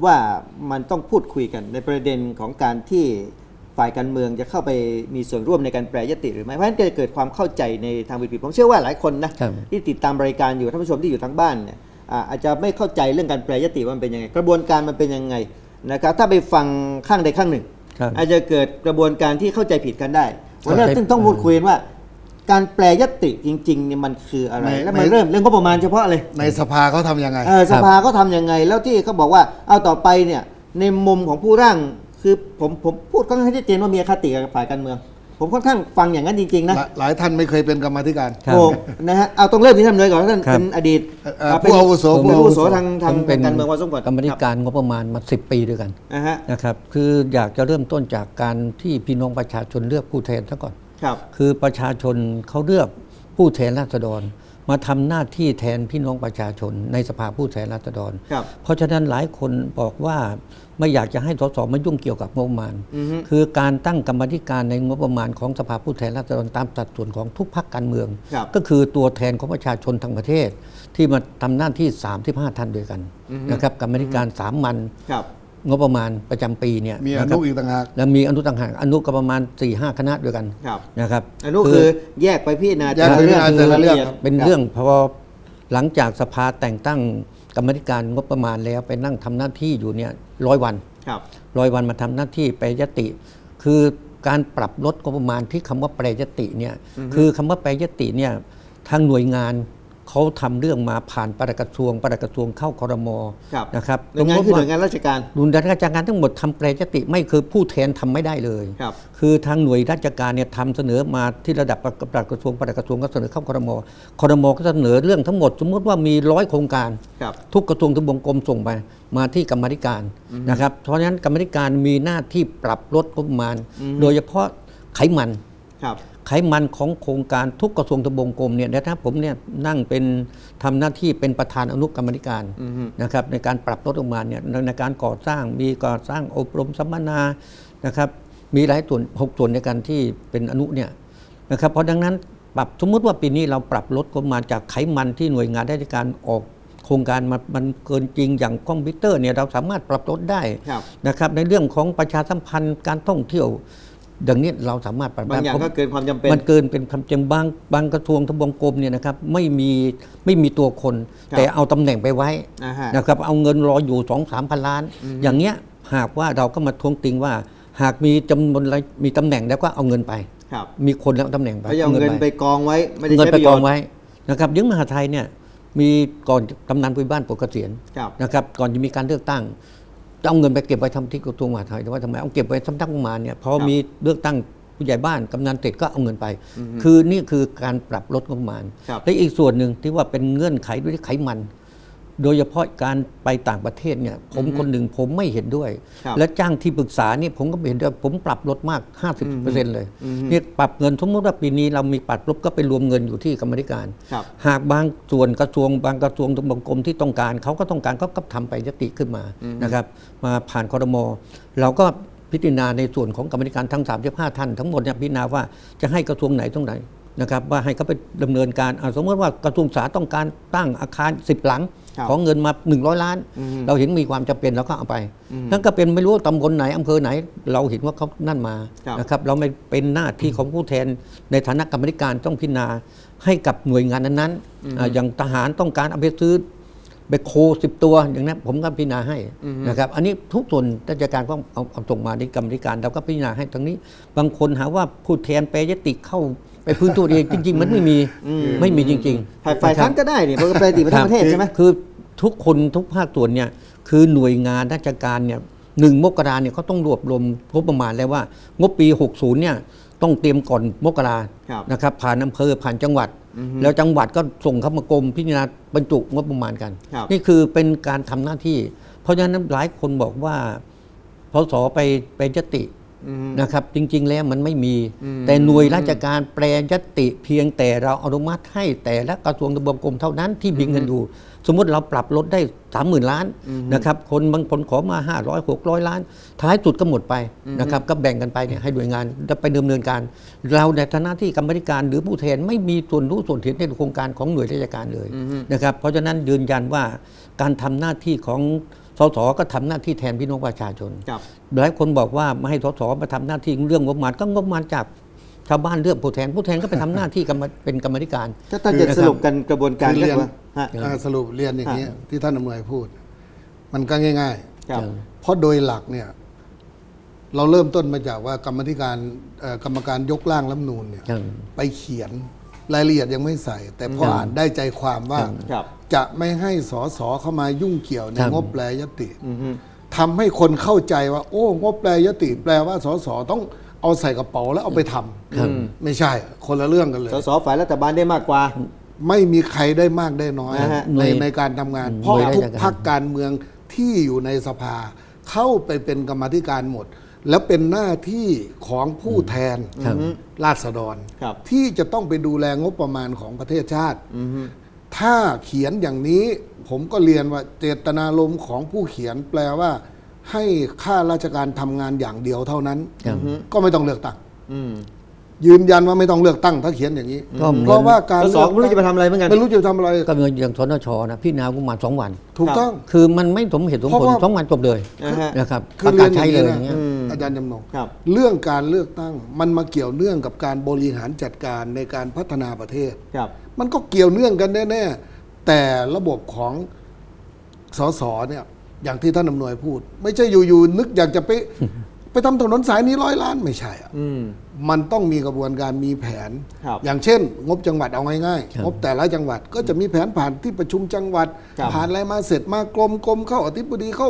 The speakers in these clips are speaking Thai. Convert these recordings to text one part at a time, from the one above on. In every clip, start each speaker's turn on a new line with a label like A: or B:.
A: ติว่ามันต้องพูดคุยกันในประเด็นของการที่ฝ่ายการเมืองจะเข้าไปมีส่วนร่วมในการแปรยติหรือไม่เพราะฉะนั้นก็จะเกิดความเข้าใจในทางผิดๆผมเชื่อว่าหลายคนนะครับที่ติดตามรายการอยู่ท่านผู้ชมที่อยู่ทางบ้านเนี่ยอ่าอาจจะไม่เข้าใจเรื่องการแปรยติว่ามันเป็นยังไง กระบวนการมันเป็นยังไงนะครับถ้าไปฟังข้างใดข้างหนึ่ง
B: ครับ
A: อาจจะเกิดกระบวนการที่เข้าใจผิดกันได้วันนี้
B: เข้าใจ
A: ซึ่งต้องพูดคุยกันว่า การแปรยติจริงๆเนี่ยมันคืออะไร
C: ใน
A: แล้วมัน
C: ใน
A: เริ่มเรื่องงบประมาณเฉพาะเลย
C: ในสภาเขาทำยังไง
A: เออสภาก็ทำยังไง แล้วที่เขาบอกว่าเอาต่อไปเนี่ยในมุมของผู้ร่างคือผมผมพูดค่อนข้างชัดเจนว่ามีอคติกับฝ่ายการเมือง ผมค่อนข้างฟังอย่างนั้นจริงๆนะ
C: หลายหลายท่านไม่เคยเป็นกรรมาธิการ
B: ครับ
A: โอ้นะฮะเอาต้องเริ่มที่ท่านเลยก่อนท่าน
B: ครับ
A: เป็นอดีต
C: เอ่อเอ่อ
A: เป็น
C: ผู้อาวุโส
A: ผู้อาวุโส ทางทาง
B: ผมเป็น
A: การเมืองพอสมควร
B: กรรมธิการงบประมาณมาสิปีด้วยกัน
A: นะฮะ
B: นะครับ คืออยากจะเริ่มต้นจากการที่พี่น้องประชาชนเลือกผู้แทนซะก่อน
A: ครับ
B: คือประชาชนเขาเลือกผู้แทนราษฎร มาทำหน้าที่แทนพี่น้องประชาชนในสภาผู้แทนราษฎร
A: ครับ
B: เพราะฉะนั้นหลายคนบอกว่าไม่อยากจะให้สสมายุ่งเกี่ยวกับงบประมาณ
A: อือฮึ
B: คือการตั้งกรรมาธิการในงบประมาณของสภาผู้แทนราษฎรตามสัดส่วนของทุกพรรคการเมือง
A: ครับ
B: ก็คือตัวแทนของประชาชนทั้งประเทศ ที่มาทำหน้าที่ 35 ท่านด้วยกัน
A: อือฮึ
B: นะครับกรรมาธิการสามัญ
A: ครับ
B: งบประมาณประจำปีเนี่ย
C: มีอ
B: นะค
C: นุ
B: รับ
C: อีกต่างหาก
B: แล้วมีอนุต่างหากอนุก็ประมาณ4ี่ห้าคณะด้วยกัน
A: ครับ
B: นะครับ
A: อันนู้นคือแยกไปพิจารณา
C: แยกไปพิจารณาแต่ละเรื่อง
A: ยด
B: เป็นเรื่องพอหลังจากสภาแต่งตั้งกรรมาธิการงบประมาณแล้วไปนั่งทำหน้าที่อยู่เนี่ยร้อยวัน
A: ครับ
B: ร้อยวันมาทำหน้าที่แปรยติ คือการปรับลดงบประมาณที่คำว่าแปรยติเนี่ยคือคำว่าแปรยติเนี่ยทางหน่วยงาน เขาทำเรื่องมาผ่านปลัดกระทรวงปลัดกระทรวงเข้าคอรมอ
A: ครับ
B: นะครับ
A: หน่วยงานคือหน่วยงานราชการ
B: หน่วยงานราชการทั้งหมดทำแปรยติไม่คือผู้แทนทำไม่ได้เลย
A: ครับ
B: คือทางหน่วยราชการเนี่ยทำเสนอมาที่ระดับปลัดกระทรวงปลัดกระทรวงก็เสนอเข้าคอรมอคอรมอก็เสนอเรื่องทั้งหมด สมมติว่ามีร้อยโครงการ
A: ครับ
B: ทุกกระทรวงทบวงกรมส่งไปมาที่กรรมาธิการนะครับเพราะฉะนั้นกรรมาธิการมีหน้าที่ปรับลดงบประมาณ โดยเฉพาะไขมัน
A: ครับ
B: ไขมันของโครงการทุกกระทรวงทบวงกรมเนี่ยนะครับผมเนี่ยนั่งเป็นทำหน้าที่เป็นประธานอนุกรรมาธิการ
A: อือฮึ
B: นะครับในการปรับลดลงมาเนี่ยในในการก่อสร้างมีก่อสร้างอบรมสัมมนานะครับมีหลายส่วนหกส่วนในการที่เป็นอนุเนี่ยนะครับเพราะดังนั้นปรับสมมติว่าปีนี้เราปรับลดงบประมาณจากไขมันที่หน่วยงานราชการออกโครงการมามันเกินจริงอย่างคอมพิวเตอร์เนี่ยเราสามารถปรับลดได้
A: ครับ
B: นะครับในเรื่องของประชาสัมพันธ์การท่องเที่ยว ดังนี้เราสามารถปรับ
A: บางอย่าง
B: ผม
A: ก็เกินความจำเป็น
B: มันเกินเป็นคำจำบางบางกระทรวงทบวงกรมเนี่ยนะครับไม่มีไม่มีตัวคน
A: ครับ
B: แต่เอาตำแหน่งไปไว้
A: อ่าฮะ
B: นะครับเอาเงินรออยู่สองสามพันล้าน อย่างเงี้ยหากว่าเราก็มาทวงติงว่า หากมีจำนวนรายมีตำแหน่งแล้วก็เอาเงินไป
A: ครับ
B: มีคนแล้วเอาตำแหน่งไป
A: เขาจะเอาเงินไปกองไว้ไม่ได้
B: เงิน
A: ใช้
B: ไป
A: ประโย
B: กอ
A: ช
B: ง
A: น์
B: ไว้นะครับยังมหาไทยเนี่ยมีก่อนกำนันผู้ใหญ่บ้านปลดเกษียณ
A: ครับ
B: นะครับก่อนจะมีการเลือกตั้งจะ เอาเงินไปเก็บไว้ทำที่กระทรวงมหาดไทยแต่ว่าทำไมเอาเก็บไว้สำนักงบประมาณเนี่ยพอ
A: ครับ
B: มีเลือกตั้งผู้ใหญ่บ้านกำนันเสร็จก็เอาเงินไป คือนี่คือการปรับลดงบประมาณ
A: ครับ
B: และอีกส่วนหนึ่งที่ว่าเป็นเงื่อนไขด้วยไขมัน โดยเฉพาะการไปต่างประเทศเนี่ยผมคนหนึ่งผมไม่เห็นด้วย
A: ครับ
B: และจ้างที่ปรึกษานี่ผมก็ไม่เห็นด้วยผมปรับลดมาก 50%เลยเนี่ยปรับเงินสมมติว่าปีนี้เรามีปรับลดก็ไปรวมเงินอยู่ที่กรรมาธิการ
A: ครับ
B: หากบางส่วนกระทรวงบางกระทรวงทบวงกรมที่ต้องการเขาก็ต้องการก็ก็ทำไปยติขึ้นมานะครับ มาผ่านคอรมอเราก็พิจารณาในส่วนของกรรมาธิการทั้ง 35 ท่านทั้งหมดเนี่ยพิจารณาว่าจะให้กระทรวงไหนตรงไหน นะครับว่าให้เขาไปดำเนินการอะสมมติว่ากระทรวงสาธารณสุขต้องการตั้งอาคาร 10 หลัง
A: ครับ
B: ของเงินมา 100 ล้าน
A: อืม
B: เราเห็นมีความจำเป็นเราก็เอาไป นั่นก็เป็นไม่รู้ว่าตำบลไหนอำเภอไหน เราเห็นว่าเขานั่นมา
A: ครับ
B: นะครับเราไม่เป็นหน้าที่ของผู้แทนในฐานะกรรมธิการต้องพิจารณาให้กับหน่วยงานนั้นๆอ่าอย่างทหารต้องการเอาไปซื้อเบคโคสิบตัวอย่างนั้นผมก็พิจารณาให้นะครับอันนี้ทุกส่วนราชการก็เอาเอาส่งมาในกรรมธิการเราก็พิจารณาให้ทั้งนี้ บางคนหาว่าผู้แทนแปรยติเข้า ไปพื้นตัวเองจริง ๆ มันไม่มีไม่มีจริงๆ
A: ฝ่ายฝ่ายค้านก็ได้นี่เพราะแปลติประเทศประเทศใช่ไหม
B: คือทุกคนทุกภาคส่วนเนี่ยคือหน่วยงานราชการเนี่ยหนึ่งมกราเนี่ยเขาต้องรวบรวมงบประมาณแล้วว่า งบปี 60เนี่ยต้องเตรียมก่อนมกรา
A: ครับ
B: นะครับผ่านอำเภอผ่านจังหวัด แล้วจังหวัดก็ส่งเข้ามากรมพิจารณาบรรจุงบประมาณกัน
A: ครับ
B: นี่คือเป็นการทำหน้าที่ เพราะฉะนั้นหลายคนบอกว่าพศไปไปยติ
A: อืม
B: นะครับ จริง ๆ แล้วมันไม่มี
A: อืม
B: แต่หน่วยราชการแปรยติเพียงแต่เราอนุมัติให้แต่ละกระทรวงทบวงกรมเท่านั้นที่มีเงินอยู่ สมมติเราปรับลดได้สามหมื่นล้านนะครับ คนบางคนขอมา 5 0 0 6 0 0 ล้าน ท้ายสุดก็หมดไปนะครับ ก็แบ่งกันไปเนี่ยให้หน่วยงานไปดำเนินการ เราในฐานะที่กรรมาธิการหรือผู้แทนไม่มีส่วนรู้ส่วนเห็นในโครงการของหน่วยราชการเลยนะครับ เพราะฉะนั้นยืนยันว่าการทำหน้าที่ของ สสสก็ทำหน้าที่แทนพี่น้องประชาชน
A: ครับ
B: หลายคนบอกว่าไม่ให้สสมาทำหน้าที่เรื่องงบประมาณก็งบประมาณจากชาวบ้านเลือกผู้แทนผู้แทนก็ไปทำหน้าที่กรรมเป็นกรรมาธิการ
A: ถ้าท่านจะสรุปกันกระบวนการ
C: คือ
A: ก็
C: เรียน
A: คือว่าฮะ
C: อ่าสรุปเรียนอย่างนี้ยที่ท่านอำนวยพูด มันก็ง่าย
A: ครับ
C: ๆเพราะโดยหลักเนี่ย เราเริ่มต้นมาจากว่ากรรมธิการเอ่อกรรมการยกร่างรัฐธรรมนูญเนี่ย
B: ครับ
C: ไปเขียน รายละเอียดยังไม่ใส่ แต่พออ่านได้ใจความว่า
A: ครับ
C: จะไม่ให้สสเข้ามายุ่งเกี่ยวใน
B: ครับ
C: งบแปลยติ
A: อือฮึ
C: ทำให้คนเข้าใจว่า โอ้ งบแปลยติ แปลว่าสสต้องเอาใส่กระเป๋าแล้วเอาไปทำ
B: ครับ
C: ไม่ใช่ คนละเรื่องกันเลย
A: สสฝ่ายรัฐบาลได้มากกว่า
C: ไม่มีใครได้มากได้น้อย
A: นะฮะ
C: ใน
B: หน่วย
C: ในการทำงาน
B: อืม
C: เพราะ
B: หน่วยราช
C: ทุก
B: การ
C: พักการเมืองที่อยู่ในสภา เข้าไปเป็นกรรมาธิการหมด แล้วเป็นหน้าที่ของผู้แทน
B: ครับ
C: ราษฎร
A: ครับ
C: ที่จะต้องไปดูแลงบประมาณของประเทศชาติ
A: อือฮึ
C: ถ้าเขียนอย่างนี้ผมก็เรียนว่าเจตนารมณ์ของผู้เขียนแปลว่า ให้ข้าราชการทำงานอย่างเดียวเท่านั้น
B: ครับ
C: ก็ไม่ต้องเลือกตั้ง
A: อืม
C: ยืนยันว่าไม่ต้องเลือกตั้งถ้าเขียนอย่างนี้
B: ก็เหมือน
C: เพราะว่าการ
A: สสไม่รู้จะไปทำอะไรเหมือนกัน
C: ไม่รู้จะทำอะไร
B: ก็เหมือนอย่างสนชนะพี่นาวประมาณสองวัน
C: ถูกต้อง
B: คือมันไม่สมเหตุสม
C: เพราะ
B: ผล
C: ว่า
B: สองวันจบเลย
A: นะฮะ
B: นะครับ
C: คื
B: ประ
C: อเรี
B: กายศ
C: นอ
B: ใช้
C: ย่าง
B: เลย
C: นี้
B: อย่างเงี้ย
C: นะอาจารย์จำนง
A: ครับ
C: เรื่องการเลือกตั้งมันมาเกี่ยวเนื่องกับการบริหารจัดการในการพัฒนาประเทศ
A: ครับ
C: มันก็เกี่ยวเนื่องกันแน่ๆแต่ระบบของสสเนี่ย อย่างที่ท่านอำนวยพูด ไม่ใช่อยู่ๆนึกอยากจะไป ไปทำถนนสายนี้ร้อยล้านไม่ใช่อะ
A: อืม
C: มันต้องมีกระบวนการมีแผน
A: ครับ
C: อย่างเช่น งบจังหวัดเอาง่าย
B: ครับ
C: ๆงบแต่ละจังหวัดก็จะมีแผนผ่านที่ประชุมจังหวัด
A: ครับ
C: ผ่านอะไรมาเสร็จมากรมกรมเข้าอธิบดีเข้า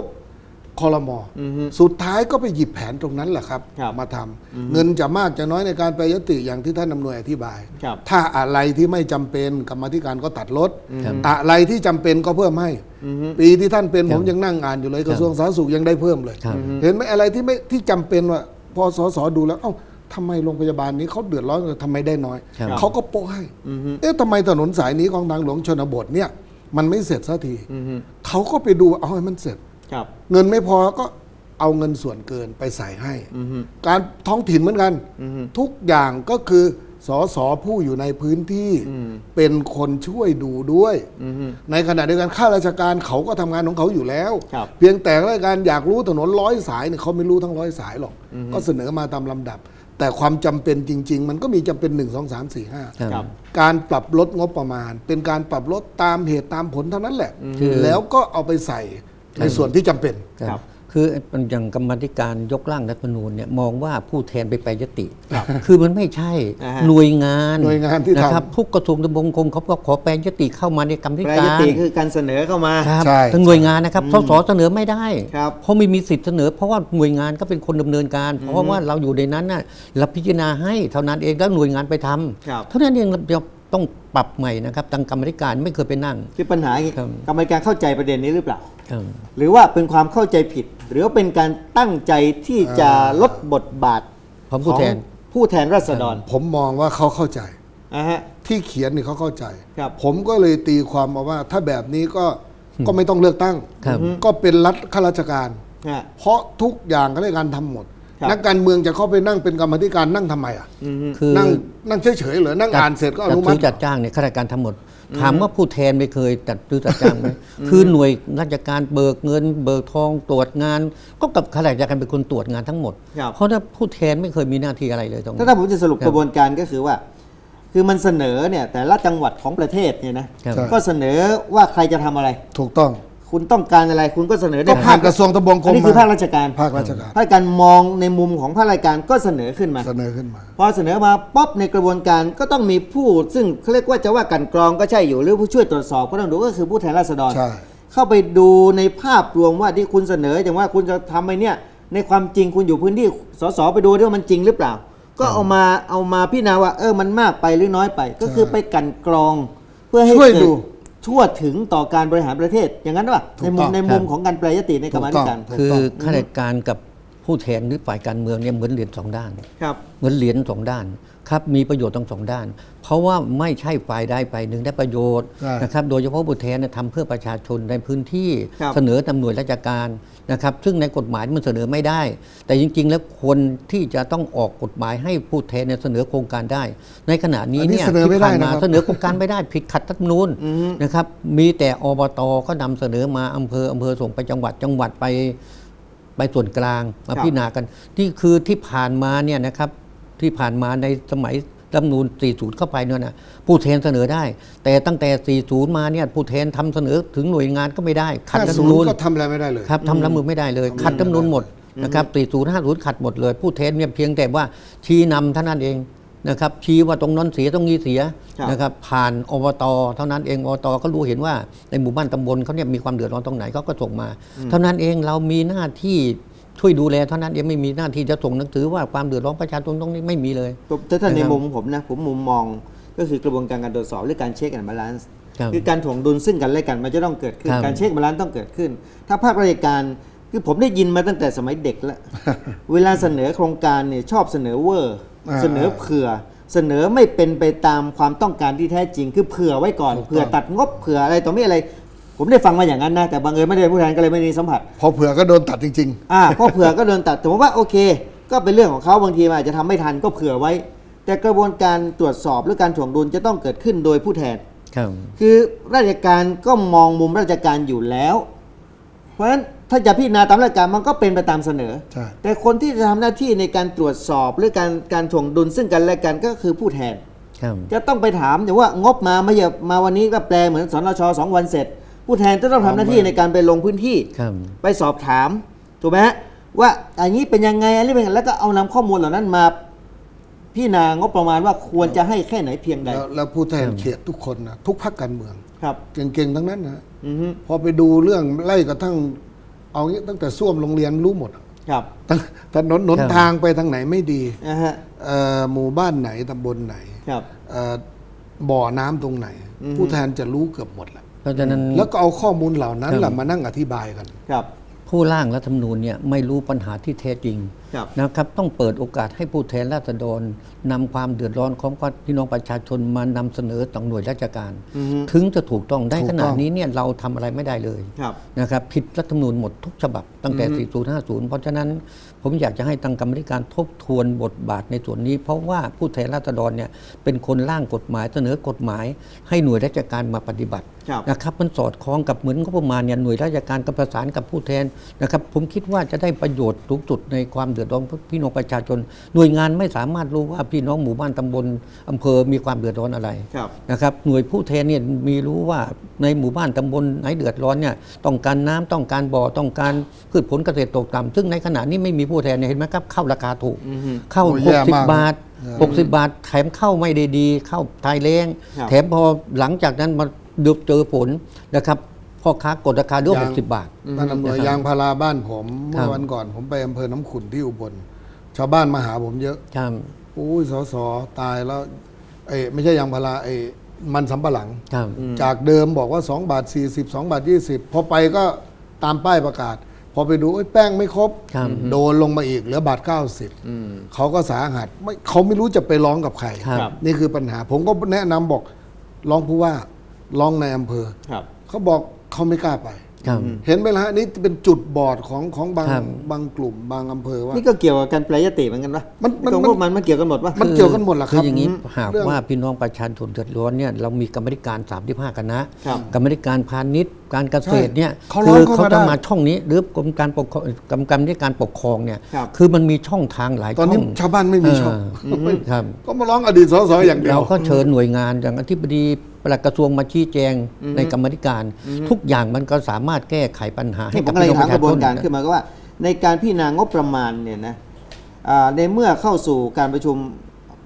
C: คอรมอ
A: อือฮึ
C: สุดท้ายก็ไปหยิบแผนตรงนั้นแหละครับ
A: ครับ
C: มาทำเงินจะมากจะน้อยในการแปรยติอย่างที่ท่านอำนวยอธิบาย
A: ครับ
C: ถ้าอะไรที่ไม่จำเป็นกรรมาธิการก็ตัดลด
B: ครับ
C: อะไรที่จำเป็นก็เพิ่มให้
A: อือฮึ
C: ปีที่ท่านเป็น
B: ครั
C: ผ
B: บ
C: มยังนั่งอ่านอยู่เลยกระทรวงสาธารณสุขยังได้เพิ่มเลย
B: ครับ
C: เห็นไหมอะไรที่ไม่ที่จำเป็นว่าพอสสดูแล้วเอ้าทำไมโรงพยาบาลนี้เขาเดือดร้อนทำไมได้น้อย
B: ครับ
C: เขาก็โปะให้
A: อือฮึ
C: เอ๊ะทำไมถนนสายนี้ของทางหลวงชนบทเนี่ย มันไม่เสร็จสักที
A: อือฮึ
C: เขาก็ไปดูเอาให้มันเสร็จ
A: ครับ
C: เงินไม่พอก็เอาเงินส่วนเกินไปใส่ให้
A: อือฮึ
C: การท้องถิ่นเหมือนกัน
A: อือฮึ
C: ทุกอย่างก็คือสอสอผู้อยู่ในพื้นที่
A: อืม
C: เป็นคนช่วยดูด้วย
A: อือฮึ
C: ในขณะเดียวกันข้าราชการเขาก็ทำงานของเขาอยู่แล้ว
A: ครับ
C: เพียงแต่ข้าราชการอยากรู้ถนนร้อยสายเนี่ยเขาไม่รู้ทั้งร้อยสายหรอก ก็เสนอมาตามลำดับ แต่ความจำเป็นจริง ๆ มันก็มีจำเป็นหนึ่งสองสามสี่ห้า
B: ครับ
A: ครับ
C: การปรับลดงบประมาณ เป็นการปรับลดตามเหตุตามผลเท่านั้นแหละ
B: คือ
C: แล้วก็เอาไปใส่ ในส่วนที่จำเป็น
A: ครับ
B: คือมันอย่างกรรมาธิการยกร่างรัฐธรรมนูญเนี่ยมองว่าผู้แทนไปแปรยติ คือมันไม่ใช่
A: อ่าฮะ
B: หน่วยงาน
C: หน่วยงานที่ทำ
B: นะครับทุกกระทรวงทบวงกรมเขาก็ขอแปรยติเข้ามาในกรรมธิ
A: แปร
B: กายร
A: ติคือการเสนอเข้ามา
B: ครับ
C: ใช่
B: ทั้งหน่วยงานนะครับสสเสนอไม่ได้
A: ครับ
B: เพราะไม่มีสิทธิ์เสนอ เพราะว่าหน่วยงานก็เป็นคนดำเนินการ เพราะว่าเราอยู่ในนั้นน่ะเราพิจารณาให้เท่านั้นเองแล้วหน่วยงานไปทำ
A: ครับ
B: เท่านั้นเองเรา ต้องปรับใหม่นะครับทางกรรมธิการไม่เคยไปนั่ง
A: คือปัญหาอย่างนี้
B: ครับ
A: กรรมการเข้าใจประเด็นนี้หรือเปล่า
B: ครับ
A: หรือว่าเป็นความเข้าใจผิด หรือว่าเป็นการตั้งใจที่จะลดบทบาท
B: ของผู้แทน
A: ผู้แทนราษฎร
C: ผมมองว่าเขาเข้าใจ
A: นะฮะ
C: ที่เขียนนี่เขาเข้าใจ
A: ครับ
C: ผมก็เลยตีความมาว่า ถ้าแบบนี้ก็ก็ไม่ต้องเลือกตั้ง
B: ครับ
C: ก็เป็นรัฐข้าราชการ
A: ฮะ
C: เพราะทุกอย่างข้าราชการทำหมด
A: ครับ
C: นักการเมืองจะเข้าไปนั่งเป็นกรรมาธิการนั่งทำไมอะ
A: อือฮึ
B: คือ
C: นั่งนั่งเฉยๆเหรอนั่งอ่านเสร็จก็อ
B: จัด
C: นุมั
B: ซื้
C: ติ
B: อจัดจ้างเนี่ยข้าราชการทั้งหมดถามว่าผู้แทนไม่เคยจัดซื้อจัดจ้างไหมคือหน่วยราชการเบิกเงิน เบิกทองตรวจงาน ก็กับข้าราชการเป็นคนตรวจงานทั้งหมด
A: ครับ
B: เพราะถ้าผู้แทนไม่เคยมีหน้าที่อะไรเลยตรงนี้
A: ถ้าถ้าผมจะสรุป
B: ครับ
A: กระบวนการก็คือว่า คือมันเสนอเนี่ยแต่ละจังหวัดของประเทศเนี่ยนะครับก็เสนอว่าใครจะทำอะไร
C: ถูกต้อง
A: คุณต้องการอะไรคุณก็เสนอ
C: ก็
A: ได้
C: ผ่านกระทรวงทบวงกร
A: อัน
C: ม
A: นี้คือ
C: มา
A: ภาคราชการ
C: ภาคราชการ
A: ภาคการมองในมุมของภาคราชการก็เสนอขึ้นมา
C: เสนอขึ้นมา
A: พอเสนอมาป๊อบในกระบวนการก็ต้องมีผู้ ซึ่งเขาเรียกว่าจะว่ากลันกรองก็ใช่อยู่หรือผู้ช่วยตรวจสอบก็ต้องดูก็คือผู้แทนราษฎร
C: ใช่
A: เข้าไปดูในภาพรวมว่าที่คุณเสนออย่างว่าคุณจะทำไอ้เนี่ยในความจริงคุณอยู่พื้นที่สสไปดูด้วยว่ามันจริงหรือเปล่า ก็เอามาเอามาพิจารณาว่าเออมันมากไปหรือน้อยไป ก็คือไปกลันกรอง เพื่อให้
C: ช่วย
A: เกิ
C: ดู
A: ทั่วถึงต่อการบริหารประเทศ อย่างนั้นว่า
C: ถู
A: ใน
C: ก
A: มุ
C: ต้
A: ม
C: อง
A: ในมุมของการแปลยติในกรรมาธิการ
C: ถูกต้อง
B: คือข้าราชการกับ ผผู้แทนหรือฝ่ายการเมืองเนี่ยเหมือนเหรียญสองด้าน
A: ครับ
B: เหมือนเหรียญสองด้านครับมีประโยชน์ทั้งสองด้าน เพราะว่าไม่ใช่ฝ่ายใดฝ่ายหนึ่งได้ประโยชน์
C: ใช่
B: นะครับโดยเฉพาะผู้แทนเนี่ยทำเพื่อประชาชนในพื้นที่
A: ครับ
B: เสนอตำหน่วยราชการนะครับ ซึ่งในกฎหมายมันเสนอไม่ได้ แต่จริง ๆ แล้วคนที่จะต้องออกกฎหมายให้ผู้แทนเนี่ยเสนอโครงการได้ ในขณะนี้
C: อันนี้
B: เนี่ย
C: เสนอไม่
B: ที่ผ่าน
C: ได้
B: มา
C: นะครับ
B: เสนอโครงการไม่ได้ผิดขัดรัฐธรรมนูญนะครับมีแต่อบตก็นำเสนอมาอำเภออำเภอส่งไปจังหวัดจังหวัดไป ไปส่วนกลางมา
A: ครับ
B: พิจารณากันนี่คือที่ผ่านมาเนี่ยนะครับที่ผ่านมาในสมัยรัฐธรรมนูญ40 เข้าไปเนี่ยนะผู้แทนเสนอได้ แต่ตั้งแต่ 40 มาเนี่ยผู้แทนทำเสนอถึงหน่วยงานก็ไม่ได้ ขัดรัฐธรรมนูญ
C: ก็ทำอะไรไม่ได้เลย
B: ครับทำรัฐธรรมนูญไม่ได้เลย ขัดรัฐธรรมนูญหมดนะครับ40 50 ขัดหมดเลย ผู้แทนเนี่ยเพียงแต่ว่าชี้นำเท่านั้นเอง นะครับชี้ว่าตรงนั้นเสียตรงนี้เสีย
A: ครับ
B: นะครับผ่านอบตเท่านั้นเองอบตก็รู้เห็นว่าในหมู่บ้านตำบลเขาเนี่ยมีความเดือดร้อนตรงไหนเขาก็ส่งมา เท่านั้นเองเรามีหน้าที่ช่วยดูแลเท่านั้นเองไม่มีหน้าที่จะส่งหนังสือว่าความเดือดร้อนประชาชนตรงนี้ไม่มีเลย
A: ถ้าท่านใน
B: นะครับ
A: มุมผมนะผมมุมมองก็คือกระบวนการการตรวจสอบหรือการเช็คแอนด์บาลานซ์
B: ครับ
A: คือการถ่วงดุลซึ่งกันและกันมันจะต้องเกิดขึ้น
B: ครับ
A: การเช็คบาลานซ์ต้องเกิดขึ้น ถ้าภาคราชการคือผมได้ยินมาตั้งแต่สมัยเด็กแล้วเวลาเสนอโครงการเนี่ยชอบเสนอเวอร์
C: อ่า
A: เสนอเผื่อ เสนอไม่เป็นไปตามความต้องการที่แท้จริง คือเผื่อไว้ก่อน
C: ถูกต้อง
A: เผื่อตัดงบเผื่ออะไรต่อไม่อะไร ผมได้ฟังมาอย่างนั้นนะแต่บังเอิญไม่ได้เป็นผู้แทนก็เลยไม่มีสัมผัส
C: พอเผื่อก็โดนตัดจริง
A: อ่าก็เผื่อก็เดินตัดแต่ผมว่าโอเค ก็เป็นเรื่องของเขาบางทีมันอาจจะทำไม่ทันก็เผื่อไว้ แต่กระบวนการตรวจสอบหรือการถ่วงดุลจะต้องเกิดขึ้นโดยผู้แทน
B: ครับ
A: คือราชการก็มองมุมราชการอยู่แล้วเพ ราะฉะนั้นถ้าจะพิจารณาตามราชการมันก็เป็นไปตามเสนอ
C: ใช่
A: แต่คนที่จะทำหน้าที่ในการตรวจสอบหรือการการถ่วงดุลซึ่งกันและกันก็คือผู้แทน
B: ครับ
A: จะต้องไปถามอย่างว่างบมาไม่ใช่มาวันนี้ก็แปลเหมือนสนชสองวันเสร็จ ผู้แทนจะต้องทำหน้าที่ในการไปลงพื้นที่
B: ครับ
A: ไปสอบถามถูกไหมฮะว่าอันนี้เป็นยังไงอันนี้เป็นยังไงแล้วก็เอานำข้อมูลเหล่านั้นมาพี่นางบประมาณว่าควรจะให้แค่ไหนเพียง
C: ๆ
A: ใด
C: แล้วแล้วผู้แทนเขตทุกคนนะทุกพรรคการเมือง
A: ครับ
C: เก่งๆ ทั้งนั้นนะ
A: อือฮึ
C: พอไปดูเรื่องไล่กระทั่ง เอางี้ตั้งแต่ส้วมโรงเรียนรู้หมดอะ
A: ครับ
C: ตั้งถนนหนทางไปทางไหนไม่ดี
A: นะฮะ
C: เอ่อหมู่บ้านไหนตำบลไหน
A: ครับ
C: เอ่อบ่อน้ำตรงไหน
A: อือฮึ
C: ผู้แทนจะรู้เกือบหมดแหละ
B: เพราะฉะนั้น
C: แล้วก็เอาข้อมูลเหล่านั้น
B: ครับ
C: แหละมานั่งอธิบายกัน
A: ครับ
B: ผู้ร่างรัฐธรรมนูญเนี่ยไม่รู้ปัญหาที่แท้จริง
A: ครับ
B: นะครับต้องเปิดโอกาสให้ผู้แทนราษฎรนำความเดือดร้อนของพี่น้องประชาชนมานำเสนอต่อหน่วยราชการ
A: อือฮึ
B: ถึงจะถูกต้องได้
C: ถูก
B: ข
C: ต้อง
B: นาดนี้เนี่ยเราทำอะไรไม่ได้เลย
A: ครับ
B: นะครับผิดรัฐธรรมนูญหมดทุกฉบับตั้งแต่ 4050 เพราะฉะนั้นผมอยากจะให้ตั้งกรรมธิการทบทวนบทบาทในส่วนนี้ เพราะว่าผู้แทนราษฎรเนี่ยเป็นคนร่างกฎหมายเสนอกฎหมาย ให้หน่วยราชการมาปฏิบัติ
A: ครับ
B: นะครับมันสอดคล้องกับเหมือนงบประมาณเนี่ยหน่วยราชการกับประสานกับผู้แทนนะครับผมคิดว่าจะได้ประโยชน์สูงสุดในความเดือดร้อนพี่น้องประชาชน หน่วยงานไม่สามารถรู้ว่าพี่น้องหมู่บ้านตำบลอำเภอมีความเดือดร้อนอะไร
A: ครับ
B: นะครับหน่วยผู้แทนเนี่ยมีรู้ว่าในหมู่บ้านตำบลไหนเดือดร้อนเนี่ยต้องการน้ำต้องการบ่อต้องการพืชผลเกษตรตกต่ำซึ่งในขณะนี้ไม่มีผู้แทนเนี่ยเห็นไหมครับเข้าราคาถูก
A: อือฮึ
B: เข้า
C: โอ้แย่มาก
B: 60บาท
C: เออ
B: 60 บาทแถมเข้าไม่ได้ดี เข้าทายแรง
A: ครับ
B: แถมพอหลังจากนั้นมา ดูเจอผลนะครับพ่อค้ากดราคาด้วย
C: ยาง
B: 60บาท
C: ท่านอำนวย
B: นะครับ
C: ยางพาราบ้านผม
B: ครั
C: เมื่อบ วันก่อนผมไปอำเภอน้ำขุนที่อุบลชาวบ้านมาหาผมเยอะ
B: ครับ
C: โอ้ยสอสอตายแล้วเอ้ยไม่ใช่ยางพาราไอ้มันสำปะหลัง
B: ครับ
C: จากเดิมบอกว่า 2 บาท 40 2 บาท 20 พอไปก็ตามป้ายประกาศ พอไปดูเอ้ยแป้งไม่ครบ
B: ครับ
C: โดนลงมาอีกเหลือบาท90 เขาก็สาหัสไม่เขาไม่รู้จะไปร้องกับใคร
B: ครับ
C: นี่คือปัญหาผมก็แนะนำบอกร้องผู้ว่า ร้องในอำเภอ
A: ครับ
C: เขาบอกเขาไม่กล้าไป
B: ครับ
C: เห็นไหมล่ะฮะนี่เป็นจุดบอดของของบาง
B: ครับ
C: บางกลุ่มบางอำเภอว่า
A: นี่ก็เกี่ยวกับการแปลยติเหมือนกันปะ
C: มันมัน
A: ตรงพวกมันมันเกี่ยวกันหมดปะ
C: มันเกี่ยวกันหมดแหละค
B: คื
C: รับ
B: ออย่างนี้
C: อืม
B: หาก
C: เรื่อง
B: ว่าพี่น้องประชาชนเดือดร้อนเนี่ยเรามีกรรมธิการ 35 คณะ
A: ครับ
B: กรรมธิการพาณิชย์ การเกษตรเนี่ย
C: เขาร้
B: คือ
C: องเข้า
B: เขา
C: มา
B: จะ
C: ได้
B: มาช่องนี้หรือกรมการปกครองกรรมการที่การปกครองเนี่ย
A: ครับ
B: คือมันมีช่องทางหลาย
C: ตอน
B: ช่
C: นี้
B: อง
C: ชาวบ้านไม่มีช่อง
B: เครับ
C: ก็มาร้องอดีตสสอย่างเดียว
B: เราก็เชิญหน่วยงานอย่างอธิบดี ปลัดกระทรวงมาชี้แจงในกรรมธิการ ทุกอย่างมันก็สามารถแก้ไขปัญหาให้
A: นี่ผ
B: กับ
A: มกำลั
B: พี่
A: ง
B: น้อง
A: ถา
B: ประชาช
A: มกระบวน
B: น
A: การขึ้นมาก็ว่า ในการพิจารณางบประมาณเนี่ยนะอ่าในเมื่อเข้าสู่การประชุม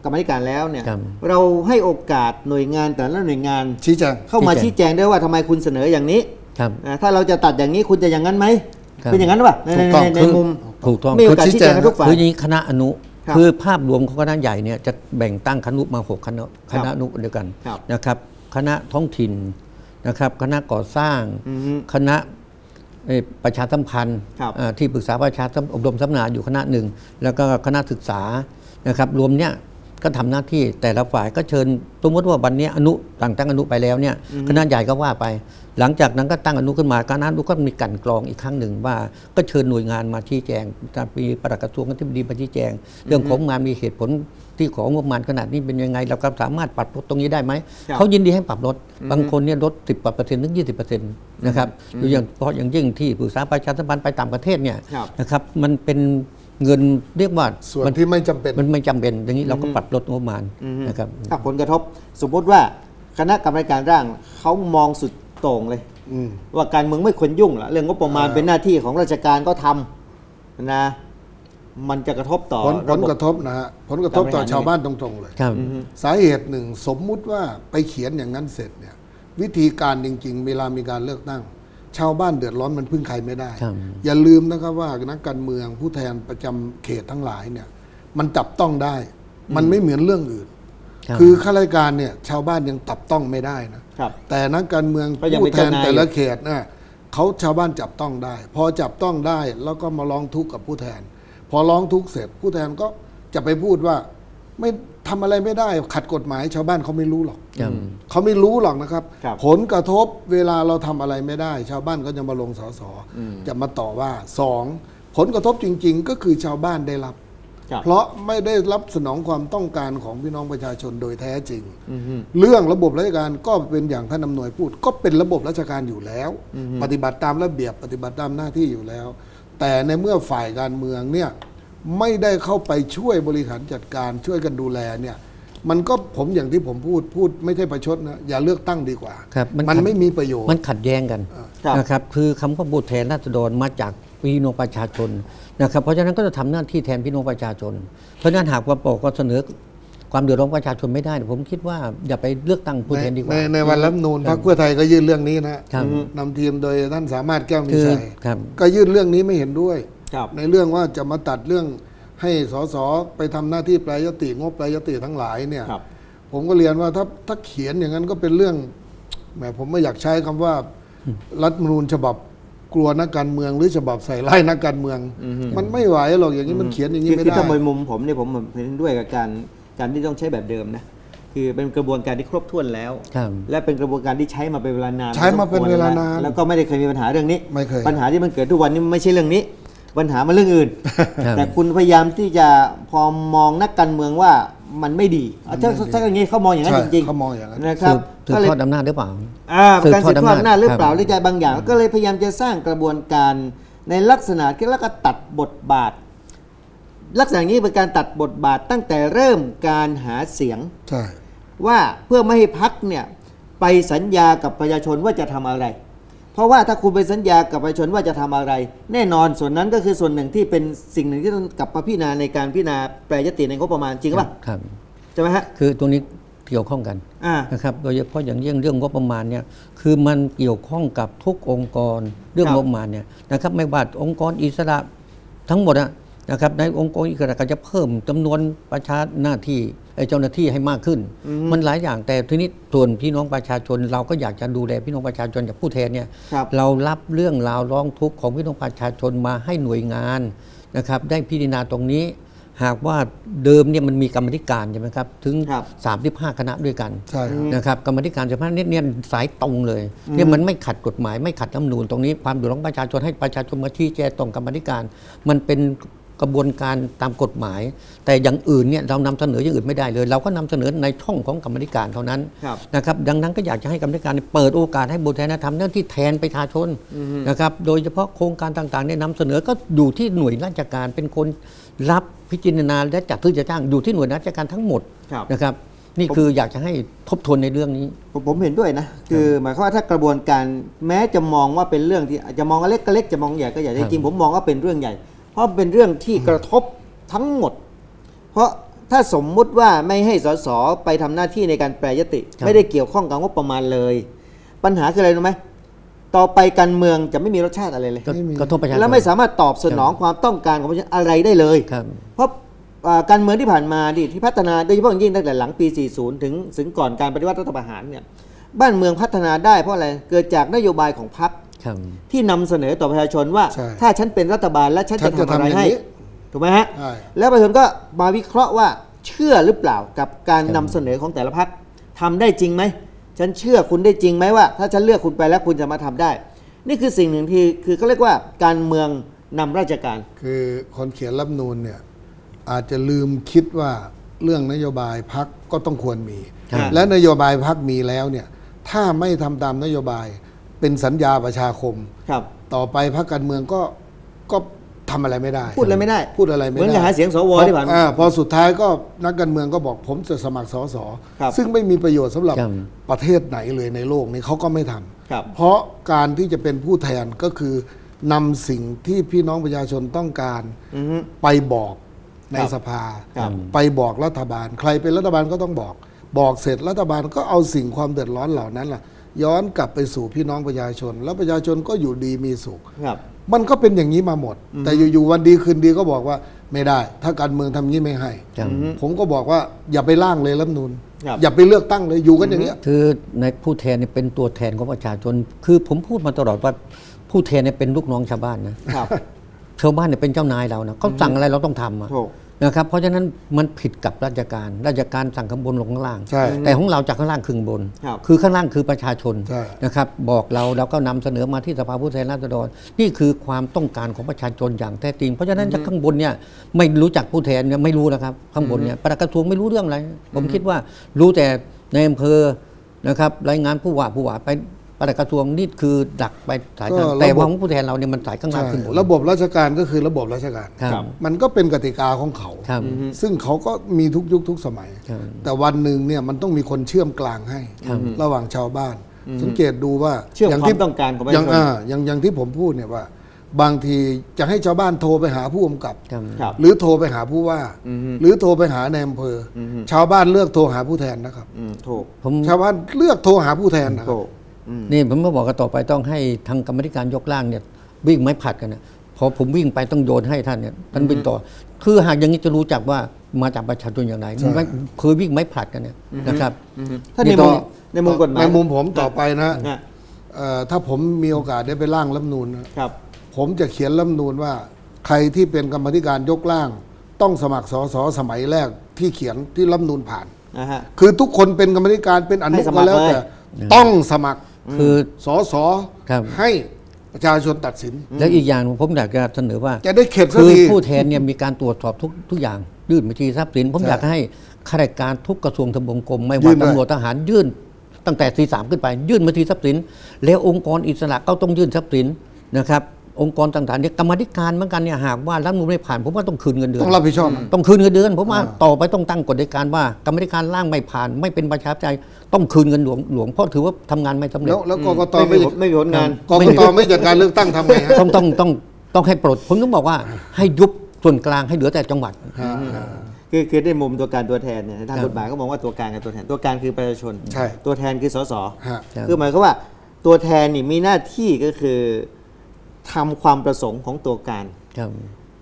A: กรรมธิการแล้วเนี่ย
B: ครับ
A: เราให้โอกาสหน่วยงานแต่ละหน่วยงาน
C: ชี้แจง
A: เข้ามา
B: ชี้
A: ชี้
B: แจ
A: แจ
B: ง
A: งด้วยว่าทำไมคุณเสนออย่างนี้
B: ครับ
A: อ่าถ้าเราจะตัดอย่างนี้คุณจะอย่างนั้นไหม
B: ครับ
A: เป็นอย่างนั้นหรือเปล่าใน
C: ถูกต้อง
A: ในใน
B: คือ
A: มุม
B: ถูกต้อง
A: มีโอกาสชี้แจงกันทุกฝ่าย
B: คืออย่างนี้คณะอนุ
A: ครับ
B: คือภาพรวมของคณะใหญ่เนี่ยจะแบ่งตั้งคณะมาหกคณะคณะอนุเดียวกัน
A: ครับ
B: นะครับ คณะท้องถิ่นนะครับ คณะก่อสร้าง
A: อือฮึ
B: คณะเอ่อประชาสัมพันธ์
A: ครับ
B: อ่าที่ปรึกษาประชาสัมอบรมสัมมนาอยู่คณะหนึ่ง แล้วก็คณะศึกษานะครับ รวมเนี่ยก็ทำหน้าที่แต่ละฝ่ายก็เชิญสมมติว่าวันเนี้ยอนุต่างตั้งอนุไปแล้วเนี่ยคณะใหญ่ก็ว่าไป หลังจากนั้นก็ตั้งอนุขึ้นมาคณะอนุก็มีกลันกรองอีกครั้งหนึ่งว่า ก็เชิญหน่วยงานมาชี้แจงมีปลัดกระทรวงอธิบดีมาชี้แจง เรื่องของงานมีเหตุผล ที่ของงบประมาณขนาดนี้เป็นยังไง เราก็สามารถปรับลดตรงนี้ได้ไหม
A: ครับ
B: เขายินดีให้ปรับลด บางคนเนี่ยลด 10เปอร์เซ็นต์ถึง 20เปอร์เซ็นต์นะครับโดยอย่างเพราะอย่างยิ่งที่ปรึกษาประชาสัมพันธ์ไปต่างประเทศเนี่ย
A: ครับ
B: นะครับมันเป็นเงินเรียกว่า
C: ส่วน
B: มัน
C: ที่ไม่จำเป็น
B: มันไม่จำเป็นอย่างนี้เราก็ปรับลดงบประมาณนะครับ
A: ถ้าผลกระทบสมมติว่าคณะกรรมการร่างเขามองสุดโต่งเลย
C: อืม
A: ว่าการเมืองไม่ควรยุ่งละเรื่องงบประมาณ
C: อ่า
A: เป็นหน้าที่ของราชการก็ทำนะ มันจะกระทบต่อ
C: ผลผ
A: ระ
C: ล
A: บบ
C: กระทบนะฮะผลกระทบต่อ
A: การบริหาร
C: ชาวบ้านตรงๆเลย
B: ครับ
C: สาเหตุหนึ่งสมมุติว่าไปเขียนอย่างนั้นเสร็จเนี่ย วิธีการจริง ๆ เวลามีการเลือกตั้ง ชาวบ้านเดือดร้อนมันพึ่งใครไม่ได้
B: ครับ
C: อย่าลืมนะครับว่านักการเมืองผู้แทนประจำเขตทั้งหลายเนี่ย มันจับต้องได้ มันไม่เหมือนเรื่องอื่น
B: ครับ
C: คือข้าราชการเนี่ยชาวบ้านยังจับต้องไม่ได้นะ
A: ครับ
C: แต่นักการเมือง
A: ก็ยัง
C: ผู้
A: เป็น
C: แทน
A: เจ้านาย
C: แต่ละเขตนะเขาชาวบ้านจับต้องได้ พอจับต้องได้แล้วก็มาร้องทุกข์กับผู้แทนพ อร้องทุกข์เสร็จผู้แทนก็จะไปพูดว่าไม่ทำอะไรไม่ได้ขัดกฎหมายชาวบ้านเขาไม่รู้หรอก
B: ครับ
C: เขาไม่รู้หรอกนะครับ
A: ครับ
C: ผลกระทบเวลาเราทำอะไรไม่ได้ ชาวบ้านก็จะมาลงสอสออจะมาต่อว่าสองผลกระทบจริง ๆ ก็คือชาวบ้านได้รับ
A: ครับ
C: เพราะไม่ได้รับสนองความต้องการของพี่น้องประชาชนโดยแท้จริง
A: อือฮึ
C: เรื่องระบบราชการก็เป็นอย่างท่านอำนวยพูด ก็เป็นระบบราชการอยู่แล้ว ปฏิบัติตามระเบียบปฏิบัติตามหน้าที่อยู่แล้ว แต่ในเมื่อฝ่ายการเมืองเนี่ยไม่ได้เข้าไปช่วยบริหารจัดการช่วยกันดูแลเนี่ยมันก็ผมอย่างที่ผมพูดพูดไม่ใช่ประชดนะอย่าเลือกตั้งดีกว่า
B: ครับมัน
C: มันไม่มีประโยชน์
B: มันขัดแย้งกัน
A: ครับ
B: นะครับคือคำว่าบูตรแทนราษฎรมาจากพี่น้องประชาชนนะครับเพราะฉะนั้นก็จะทำหน้าที่แทนพี่น้องประชาชน เพราะฉะนั้นหากว่าปกก็เสนอ ความเดือดร้อนประชาชนไม่ได้เนี่ยผมคิดว่าอย่าไปเลือกตั้งผู้
C: ใน
B: แทนดีก
C: ใน
B: ว่า
C: ในวันรัฐธรรมนูนพรรคเพื่อไทยก็ยื่นเรื่องนี้นะครับนำทีมโดยท่านสามารถแก้วมี
B: คือ
C: ชัย
B: ครับ
C: ก็ยื่นเรื่องนี้ไม่เห็นด้วย
A: ครับ
C: ในเรื่องว่าจะมาตัดเรื่องให้สสไปทำหน้าที่แปลยติงบแปลยติทั้งหลายเนี่ย
A: ครับ
C: ผมก็เรียนว่าถ้าถ้าเขียนอย่างนั้นก็เป็นเรื่องแหมผมไม่อยากใช้คำว่า รัฐธรรมนูญฉบับกลัวนักการเมืองหรือฉบับใส่ไล่นักการเมือง มันไม่ไหวหรอกอย่างนี้มันเขียนอย่างนี้
A: คือ
C: ไม่
A: คือ
C: ได้
A: ถ้าในมุมผมเนี่ยผมเห็นด้วยกับการ การที่ต้องใช้แบบเดิมนะคือเป็นกระบวนการที่ครบถ้วนแล้ว
B: ครับ
A: และเป็นกระบวนการที่ใช้มาเป็นเวลานาน
C: ใช้มาเป็นเวลานาน
A: แล้วก็ไม่ได้เคยมีปัญหาเรื่องนี้
C: ไม่เคย
A: ปัญหาที่มันเกิดทุกวันนี้ไม่ใช่เรื่องนี้ ปัญหามันเรื่องอื่น
B: ครับ
A: แต่คุณพยายามที่จะพอมองนักการเมืองว่ามันไม่ดีอะถ้าถ้าอย่างนี้เขามองอย่างนั้น
C: ใช่
A: จริงๆ
C: เขามองอย่างนั้น
A: นะครับ
B: สืบสืบ
A: ก็เลย
B: ทอดอำนาจหรือเปล่า
A: อ่า
B: สืบ
A: การ
B: ทอ
A: สื
B: ด
A: บ
B: อำ
A: ท
B: นา
A: อ
B: จ
A: ดอำนาจหรือเปล่า
B: ครับ
A: หรือใจบางอย่าง ก็เลยพยายามจะสร้างกระบวนการในลักษณะที่แล้วก็ตัดบทบาท ลักษณะนี้เป็นการตัดบทบาทตั้งแต่เริ่มการหาเสียง
C: ใช่
A: ว่าเพื่อไม่ให้พักเนี่ยไปสัญญากับประชาชนว่าจะทำอะไร เพราะว่าถ้าคุณไปสัญญากับประชาชนว่าจะทำอะไร แน่นอนส่วนนั้นก็คือส่วนหนึ่งที่เป็นสิ่งหนึ่งที่ต้องกลับมาพิจารณาในการพิจารณาแปรยติในงบประมาณจริงหรือเปล่า
B: ครับ
A: ใช่ไหมฮะ
B: คือตรงนี้เกี่ยวข้องกัน
A: อ่า
B: นะครับโดยเฉพาะอย่างยิ่งเรื่องงบประมาณเนี่ยคือมันเกี่ยวข้องกับทุกองค์กรเรื่อง
A: ครับ
B: งบประมาณเนี่ยนะครับไม่ว่าองค์กรอิสระทั้งหมดอะ นะครับในองค์กรอิสระก็จะเพิ่มจำนวนประชาหน้าที่ไอ้เจ้าหน้าที่ให้มากขึ้น มันหลายอย่างแต่ทีนี้ส่วนพี่น้องประชาชน เราก็อยากจะดูแลพี่น้องประชาชนจากผู้แทนเนี่ย
A: ครับ
B: เรารับเรื่องราวร้องทุกข์ของพี่น้องประชาชนมาให้หน่วยงานนะครับได้พิจารณาตรงนี้ หากว่าเดิมเนี่ยมันมีกรรมธิการใช่ไหมครับถึง
A: ครับ
B: 35 คณะด้วยกัน
C: ใช่ครับ
B: นะครับกรรมธิการเฉพาะเนี่ยเนี่ยสายตรงเลยเนี่ยมันไม่ขัดกฎหมายไม่ขัดรัฐธรรมนูญตรงนี้ความเดือดร้อนประชาชนให้ประชาชนมาชี้แจงตรงกรรมธิการ มันเป็น กระบวนการตามกฎหมาย แต่อย่างอื่นเนี่ยเรานำเสนออย่างอื่นไม่ได้เลย เราก็นำเสนอในช่องของกรรมธิการเท่านั้น
A: ครับ
B: นะครับดังนั้นก็อยากจะให้กรรมธิการเปิดโอกาสให้บุตรแทนทำหน้าที่แทนประชาชนนะครับโดยเฉพาะโครงการต่างๆเนี่ยนำเสนอก็อยู่ที่หน่วยราชการเป็นคนรับพิจารณาและจัดซื้อจัดจ้างอยู่ที่หน่วยราชการทั้งหมด
A: ครับ
B: นะครับนี่คืออยากจะให้ทบทวนในเรื่องนี้
A: ผมผมเห็นด้วยนะ คือหมายความว่าถ้ากระบวนการแม้จะมองว่าเป็นเรื่องที่อาจจะมองว่าเล็กก็เล็กจะมองใหญ่ก็ใหญ่
B: ครับ
A: จริงๆผมมองว่าเป็นเรื่องใหญ่ เพราะเป็นเรื่องที่กระทบทั้งหมด เพราะถ้าสมมุติว่าไม่ให้สสไปทำหน้าที่ในการแปรยติ
B: ครับ
A: ไม่ได้เกี่ยวข้องกับงบประมาณเลย ปัญหาคืออะไรรู้ไหมต่อไปการเมืองจะไม่มีรสชาติอะไรเลย
B: ก็
C: ไม่มี
B: กระทบประชาชน
A: และไม่สามารถตอบสนองความต้องการของประชาชนอะไรได้เลย
B: ครับ
A: เพราะอ่าการเมืองที่ผ่านมาดิที่พัฒนาโดยเฉพาะอย่างยิ่งตั้งแต่หลังปี 40 ถึงถึงก่อนการปฏิวัติรัฐประหารเนี่ยบ้านเมืองพัฒนาได้เพราะอะไรเกิดจากนโยบายของพรรค
B: ครับ
A: ที่นำเสนอต่อประชาชนว่า
C: ใช่
A: ถ้าฉันเป็นรัฐบาลและฉัน
C: ฉั
A: จะ
C: นจะ
A: ทำอะไร
C: ทำอย่าง
A: ให้
C: นี้
A: ถูกไหมฮะ
C: ใช่
A: แล้วประชาชนก็มาวิเคราะห์ว่าเชื่อหรือเปล่ากับการ
B: ครับ
A: นำเสนอของแต่ละพรรคทำได้จริงไหมฉันเชื่อคุณได้จริงไหมว่า ถ้าฉันเลือกคุณไปแล้วคุณจะมาทำได้ นี่คือสิ่งหนึ่งที่คือเขาเรียกว่าการเมืองนำราชการ
C: คือคนเขียนรัฐธรรมนูนเนี่ยอาจจะลืมคิดว่าเรื่องนโยบายพักก็ต้องควรมี
A: ครับ
C: และนโยบายพักมีแล้วเนี่ยถ้าไม่ทำตามนโยบาย เป็นสัญญาประชาคม
A: ครับ
C: ต่อไปพักการเมืองก็ก็ทำอะไรไม่ได้
A: พูดอะไรไม่ได้
C: พูดอะไรไม่
A: เหมื
C: ได้
A: อนกับหาเสียงสวที่ผ่านมา
C: อ่พอสุดท้ายก็นักการเมืองก็บอกผมจะสมัครสส
A: ครับ
C: ซึ่งไม่มีประโยชน์สำหรับ
B: ครับ
C: ประเทศไหนเลยในโลกนี้เขาก็ไม่ทำ
A: ครับ
C: เพราะการที่จะเป็นผู้แทนก็คือนำสิ่งที่พี่น้องประชาชนต้องการ
A: อือฮึ
C: ไปบอกใน
A: ครับ
C: สภา
A: ครับ
C: ไปบอกรัฐบาล ใครเป็นรัฐบาลก็ต้องบอก บอกเสร็จรัฐบาลก็เอาสิ่งความเดือดร้อนเหล่านั้นล่ะ ย้อนกลับไปสู่พี่น้องประชาชน แล้วประชาชนก็อยู่ดีมีสุข
A: ครับ
C: มันก็เป็นอย่างนี้มาหมด แต่อยู่ๆวันดีคืนดีก็บอกว่าไม่ได้ ถ้าการเมืองทำงี้ไม่ให้
B: ครับ
C: ผมก็บอกว่าอย่าไปร่างเลยรัฐธรรมนูน
A: ครับ
C: อย่าไปเลือกตั้งเลยอยู่กันอย่างเงี้ย
B: คือในผู้แทนเนี่ยเป็นตัวแทนของประชาชน คือผมพูดมาตลอดว่าผู้แทนเนี่ยเป็นลูกน้องชาวบ้านนะครับ ชาวบ้านเนี่ยเป็นเจ้านายเรานะเขาสั่งอะไรเราต้องทำอะ
A: ถูก
B: นะครับเพราะฉะนั้นมันผิดกับราชการราชการสั่งข้างบนลงข้างล่าง
C: ใช่
B: แต่ของเราจากข้างล่างขึ้นบน
A: ครับ
B: คือข้างล่างคือประชาชน
C: ใช่
B: นะครับบอกเราเราก็นำเสนอมาที่สภาผู้แทนราษฎร นี่คือความต้องการของประชาชนอย่างแท้จริง เพราะฉะนั้นจากข้างบนเนี่ยไม่รู้จักผู้แทนเนี่ยไม่รู้นะครับข้างบนเนี่ยประหลัดกระทรวงไม่รู้เรื่องอะไรผมคิดว่ารู้แต่ในอำเภอนะครับรายงานผู้ว่าผู้ว่าไป ประหลัดกระทรวงนี่คือดักไปสายทาง
C: ก็
B: แต่
C: ระบบ
B: ว่าของผู้แทนเราเนี่ยมันสายข้างล่าง
C: ใช่
B: ขึ้นบน
C: ระบบราชการก็คือระบบราชการ
B: ครับ
C: มันก็เป็นกติกาของเขา
B: ครับ
C: ซึ่งเขาก็มีทุกยุคทุกสมัย
B: ครับ
C: แต่วันหนึ่งเนี่ยมันต้องมีคนเชื่อมกลางให้
B: ครับ
C: ระหว่างชาวบ้าน สังเกตดูว่า
A: เชื่อม
C: ย่
A: ความต้องการของประชาชน
C: ย่างอ่าอย่างอย่างที่ผมพูดเนี่ยว่า บางทีจะให้ชาวบ้านโทรไปหาผู้กำกับ
B: ครับ
A: ครับ
C: หรือโทรไปหาผู้ว่า หรือโทรไปหาในอำเภออชาวบ้านเลือกโทรหาผู้แทนนะครับ
A: อืมถูก
B: ผม
C: ชาวบ้านเลือกโทรหาผู้แทนนะครับ
A: ถูกอืม
B: นี่ผมมาบอกกันต่อไปต้องให้ทางกรรมธิการยกร่างเนี่ยวิ่งไม้ผลัดกันนะพอผมวิ่งไปต้องโยนให้ท่านเนี่ยท่านวิ่งต่อ คือหากอย่างนี้จะรู้จักว่ามาจากประชาชนอย่างไรไม่เคยวิ่งไม้ผลัดกันเนี่ยนะครับ
A: ถ้าใน
B: นี่
A: มุ
B: ต้
A: ม
B: อง
A: ในมุมกฎหมาย
C: ในมุมผมต่อไปนะ
A: นะ
C: เอ่อถ้าผมมีโอกาสได้ไปร่างรัฐธรรมนูนนะครับ ผมจะเขียนรัฐธรรมนูนว่า ใครที่เป็นกรรมธิการยกร่าง ต้องสมัครสสสมัยแรกที่เขียนที่รัฐธรรมนูนผ่าน
A: นะฮะ
C: คือทุกคนเป็นกรรมธิการเป็นอนุ
A: ให้สมั
C: ก็
A: คร
C: แล้ว
A: เลย
C: แต่ต้องสมัคร
B: คือ
C: สส
B: ครับ
C: ให้ประชาชนตัดสิน
B: แล้วอีกอย่างผมอยากจะเสนอว่า
C: จะได้เข็ดสัก
B: คือ
C: ที
B: ผู้แทนเนี่ยมีการตรวจสอบทุกทุกอย่าง ยื่นบัญชีทรัพย์สิน ผม
C: ใช่
B: อยากให้ข้าราชการทุกกระทรวงทบวงกรมไม่
C: ยื่
B: ว่าน
C: ด้วย
B: ตำรวจทหารยื่น ตั้งแต่ทีสามขึ้นไป ยื่นบัญชีทรัพย์สิน แล้วองค์กรอิสระก็ต้องยื่นทรัพย์สินนะครับ องค์กรต่างๆเนี่ยกรรมาธิการเหมือนกันเนี่ยหากว่ารัฐธรรมนูลไม่ผ่านผมว่าต้องคืนเงินเดือน
C: ต้องรับผิดชอบ
B: ต้องคืนเงินเดือนผมว่า
C: อ่า
B: ต่อไปต้องตั้งกฎในการว่ากรรมธิการร่างไม่ผ่าน ไม่เป็นประชาธิปไตยต้องคืนเงินหลวงหลวงเพราะถือว่าทำงานไม่สำเร็จ
C: แล้วแล้วกกต
A: ไม่มี
C: ไม่
A: ผลไม่มีผลงาน
C: กกตไม่จัดการเลือกตั้งทำไงฮะ
B: ต้องต้องต้องต้องให้ปลดผมต้องบอกว่าให้ยุบส่วนกลางให้เหลือแต่จังหวัด
A: คือคือในมุมตัวการตัวแทนเนี่ยทาง
B: ครับ
A: กฎหมายก็มองว่าตัวการกับตัวแทนตัวการคือประชาชน
C: ใช่
A: ตัวแทนคือสส
C: ฮะ
B: ครับ
A: คือหมายความว่าตัวแทนนี่มีหน้าที่ก็คือ ทำความประสงค์ของตัวการ
B: ครับ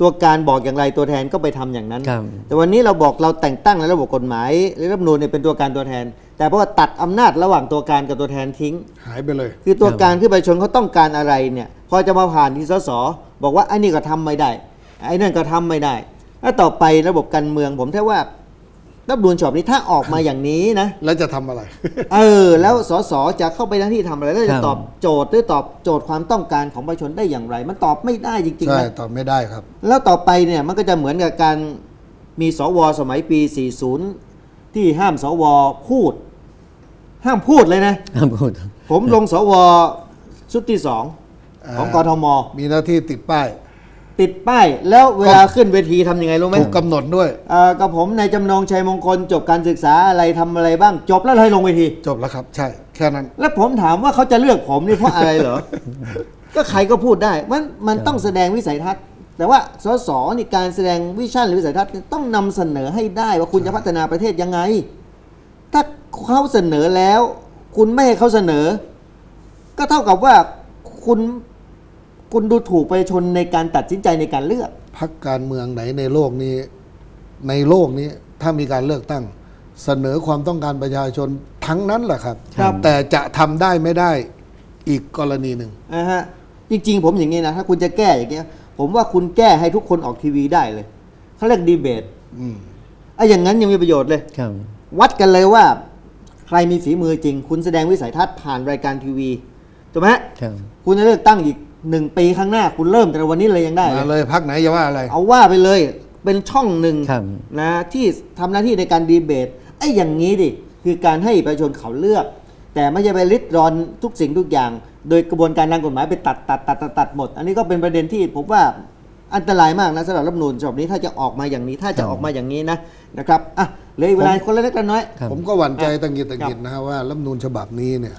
A: ตัวการบอกอย่างไรตัวแทนก็ไปทำอย่างนั้น
B: ครับ
A: แต่วันนี้เราบอกเราแต่งตั้งในระบบกฎหมายหรือรัฐธรรมนูญเนี่ยเป็นตัวการตัวแทน แต่เพราะว่าตัดอำนาจระหว่างตัวการกับตัวแทนทิ้ง
C: หายไปเลย
A: คือตัวการคือประชาชนเขาต้องการอะไรเนี่ยพอจะมาผ่านที่สสบอกว่าไอ้นี่ก็ทำไม่ได้ไอ้นั่นก็ทำไม่ได้แล้วต่อไประบบการเมืองผมแท้ว่า รัฐธรรมนูญฉบับนี้ถ้าออกมาอย่างนี้นะ
C: แล้วจะทำอะไร
A: เออ แล้วสสจะเข้าไปหน้าที่ทำอะไรแล้ว
B: ครั
A: จะ
B: บ
A: ตอบโจทย์หรือตอบโจทย์ความต้องการของประชาชนได้อย่างไร มันตอบไม่ได้จริงๆ
C: ใช่
A: นะ
C: ตอบไม่ได้ครับ
A: แล้วต่อไปเนี่ยมันก็จะเหมือนกับการมีสวสมัยปี 40 ที่ห้ามสวพูด ห้ามพูดเลยนะ
B: ห้ามพูด
A: ผมลงสวชุดที่สองของกทม
C: มีหน้าที่ติดป้าย
A: ติดป้าย แล้วเวลาขึ้นเวทีทำยังไงรู้ไหม
C: ถูกกำหนดด้วย
A: เอ่อกับผมในายจำนงชัยมงคลจบการศึกษาอะไรทำอะไรบ้าง จบแล้วให้ลงเวที
C: จบแล้วครับ ใช่แค่นั้น
A: แล้วผมถามว่าเขาจะเลือกผมนี่เพราะอะไรเหรอ ก็ใครก็พูดได้ มันมันต้องแสดงวิสัยทัศน์ แต่ว่าสสนี่การแสดงวิชั่นหรือวิสัยทัศน์เนี่ยต้องนำเสนอให้ได้ว่าคุณจะพัฒนาประเทศยังไง ถ้าเขาเสนอแล้ว คุณไม่ให้เขาเสนอ ก็เท่ากับว่าคุณ คุณดูถูกประชาชนในการตัดสินใจในการเลือก
C: พักการเมืองไหนในโลกนี้ ในโลกนี้ถ้ามีการเลือกตั้ง เสนอความต้องการประชาชนทั้งนั้นแหละครับ
A: ครับ
C: แต่จะทำได้ไม่ได้อีกกรณีหนึ่ง
A: นะฮะจริงๆ ผมอย่างนี้นะ ถ้าคุณจะแก้อย่างเงี้ย ผมว่าคุณแก้ให้ทุกคนออกทีวีได้เลยเขาเรียกดีเบต
C: อืม
A: ไอ้อย่างนั้นยังมีประโยชน์เลย
B: ครับ
A: วัดกันเลยว่า ใครมีฝีมือจริง คุณแสดงวิสัยทัศน์ผ่านรายการทีวีถูกไหมฮะ
B: ครับ
A: คุณจะเลือกตั้งอีก หนึ่งปีข้างหน้าคุณเริ่มแต่วันนี้เลยยังได้เล
C: มายเลยพักไหนจะว่าอะไร
A: เอาว่าไปเลยเป็นช่องหนึ่ง
B: ครับ
A: นะที่ทำหน้าที่ในการดีเบตไอ้อย่างนี้ดิคือการให้ประชาชนเขาเลือก แต่ไม่ใช่ไปริดรอนทุกสิ่งทุกอย่าง โดยกระบวนการทางกฎหมายไปตัดตัดตัดตัดตัดหมด อันนี้ก็เป็นประเด็นที่ผมว่าอันตรายมากนะสำหรับรัฐธรรมนูญฉบับนี้ถ้าจะออกมาอย่างนี้ถ้าจะออกมาอย่างนี้นะนะครับอะเหลยเวลาคนละเล็กละน้อย
B: ครับ
C: ผมก็หวั่นใจตังกิดตังกิดนะฮะว่ารัฐธรรมนูญฉบับนี้เนี่ย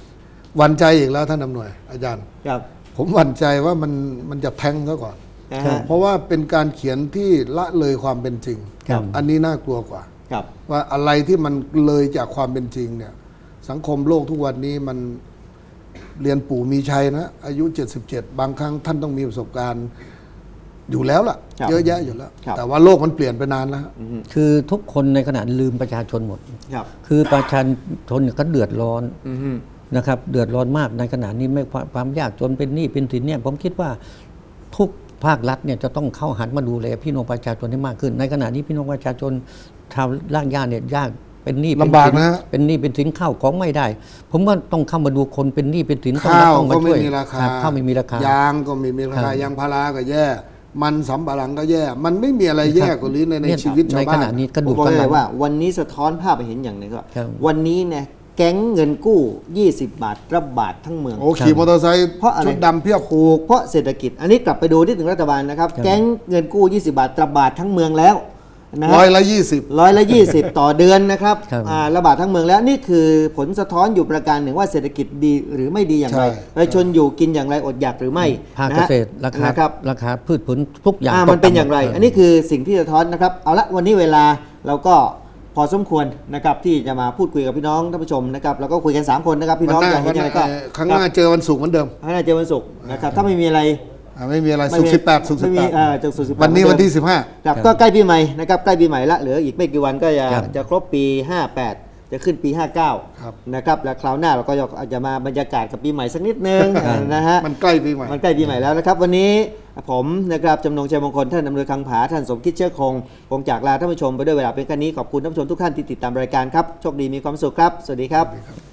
C: หวั่นใจอีกแล้วท่านอำนวยอาจารย์
A: ครับ
C: ผมหวั่นใจว่ามันมันจะแทงซะก่อน
A: นะ
B: ครั
A: ฮะ
B: บ
C: เพราะว่าเป็นการเขียนที่ละเลยความเป็นจริง
B: ครับ
C: อันนี้น่ากลัวกว่า
A: ครับ
C: ว่าอะไรที่มันเลยจากความเป็นจริงเนี่ย สังคมโลกทุกวันนี้มันเรียนปู่มีชัยนะ อายุ 77 บางครั้งท่านต้องมีประสบการณ์อยู่แล้วล่ะ
A: ครับ
C: เยอะแยะอยู่แล้ว
A: ครับ
C: แต่ว่าโลกมันเปลี่ยนไปนานแล้วฮะ
B: คือทุกคนในขณะลืมประชาชนหมด
A: ครับ
B: คือประชาชนก็เดือดร้อน
A: อือฮึ
B: นะครับเดือดร้อนมากในขณะนี้ไม่ความความยากจนเป็นหนี้เป็นสินเนี่ยผมคิดว่าทุกภาครัฐเนี่ยจะต้องเข้าหันมาดูแลพี่น้องประชาชนให้มากขึ้น ในขณะนี้พี่น้องประชาชนชาวล่างย่านเนี่ยยากเป็นหนี้เป็น
C: ลำบาก
B: สิ
C: นะฮะ
B: เป็นหนี้เป็นสินข้าวของไม่ได้ ผมว่าต้องเข้ามาดูคนเป็นหนี้เป็นสินต้อง
C: ข้าว
B: ต้อง
C: ก็
B: มา
C: ไม่
B: ช่วย
C: มีราคา
B: บข้าวไม่มีราคา
C: ยางก็ไม่มีรา
B: ครั
C: คา
B: บ
C: ยางพาราก็แย่ มันสำปะหลังก็แย่ มันไม่มีอะไรแย่กว่านี้ในใน
B: เนี่ย
C: ชีวิตชา
B: ใน
C: วบ้า
B: ข
C: น
B: ณะนี้กระ
A: ผ
B: ดู
A: ม
B: ก
A: บอก
B: กำ
A: เล
B: ลั
A: ย
B: ง
A: ว่า วันนี้สะท้อนภาพไปเห็นอย่างหนึ่งก็
B: ครับ
A: วันนี้เนี่ย แก๊งเงินกู้ 20 บาทระบาดทั้งเมือง
C: โอ้ขี่มอเตอร์ไซค์
A: เพราะอะไร
C: ชุดดำเพียบ
A: ถูกเพราะเศรษฐกิจ อันนี้กลับไปดูที่ถึงรัฐบาลนะครับ แก๊งเงินกู้ 20 บาทระบาดทั้งเมืองแล้วนะ
C: ร้อยละยี่สิบ
A: ร้อยละ20ต่อเดือนนะครับ
B: ครับ
A: อ่าระบาดทั้งเมืองแล้วนี่คือผลสะท้อนอยู่ประการหนึ่งว่าเศรษฐกิจดีหรือไม่ดีอย่างไร
C: ใช่
A: ประชาชนอยู่กินอย่างไรอดอยากหรือไม่
B: ภาค
A: นะ
B: เก
A: ฮะ
B: ษตรราคา
A: นะครับ
B: ราคาพืชผลทุกอย่าง
A: อ่า
B: ตก
A: มันเป็น
B: ต่ำ
A: อย่างไร
B: หมด
A: อันนี้คือสิ่งที่สะท้อนนะครับ เอาละวันนี้เวลาเราก็ พอสมควรนะครับที่จะมาพูดคุยกับพี่น้องท่านผู้ชมนะครับเราก็คุยกัน 3 คนนะครับพี่
C: วัน
A: น้อง
C: หน้า
A: อยากเห็
C: วัน
A: น
C: ห
A: อะไร
C: น้า
A: ก็
C: เอ่อครั้งหน้าเจอวันศุกร์เหมือนเดิม
A: ให้น่าเจอวันศุกร์นะครับถ้าไม่มีอะไร
C: อ่าไม่มีอะไร
A: ไม่
C: ศุก
A: มี
C: ร์สิบแปดศุกร์สิ
A: ไม่
C: บแป
A: มี
C: ด
A: เอ่อจากศุกร์สิบแปด
C: วันนี้
A: เหมื
C: วั
A: อนนเดิม
C: ที่สิบห้า
A: ครับก็ใกล้ปีใหม่นะครับใกล้ปีใหม่ละเหลืออีกไม่กี่วันก็จะ
B: ครับ
A: จะครบปี58 จะขึ้นปี
C: ครับ
A: 59นะครับแล้วคราวหน้าเราก็อาจจะมาบรรยากาศกับปีใหม่สักนิดนึงนะฮะ
C: มันใกล้ปีใหม่
A: มันใกล้ปีใหม่แล้วนะครับ วันนี้ผมนะครับจำนงชัยมงคลท่านอำนวยคังผาท่านสมคิดเชื้อคงคงจากลาท่านผู้ชมไปด้วยเวลาเป็นแค่นี้ขอบคุณท่านผู้ชมทุกท่านที่ติดตามรายการครับโชคดีมีความสุขครับ สวัสดีครับ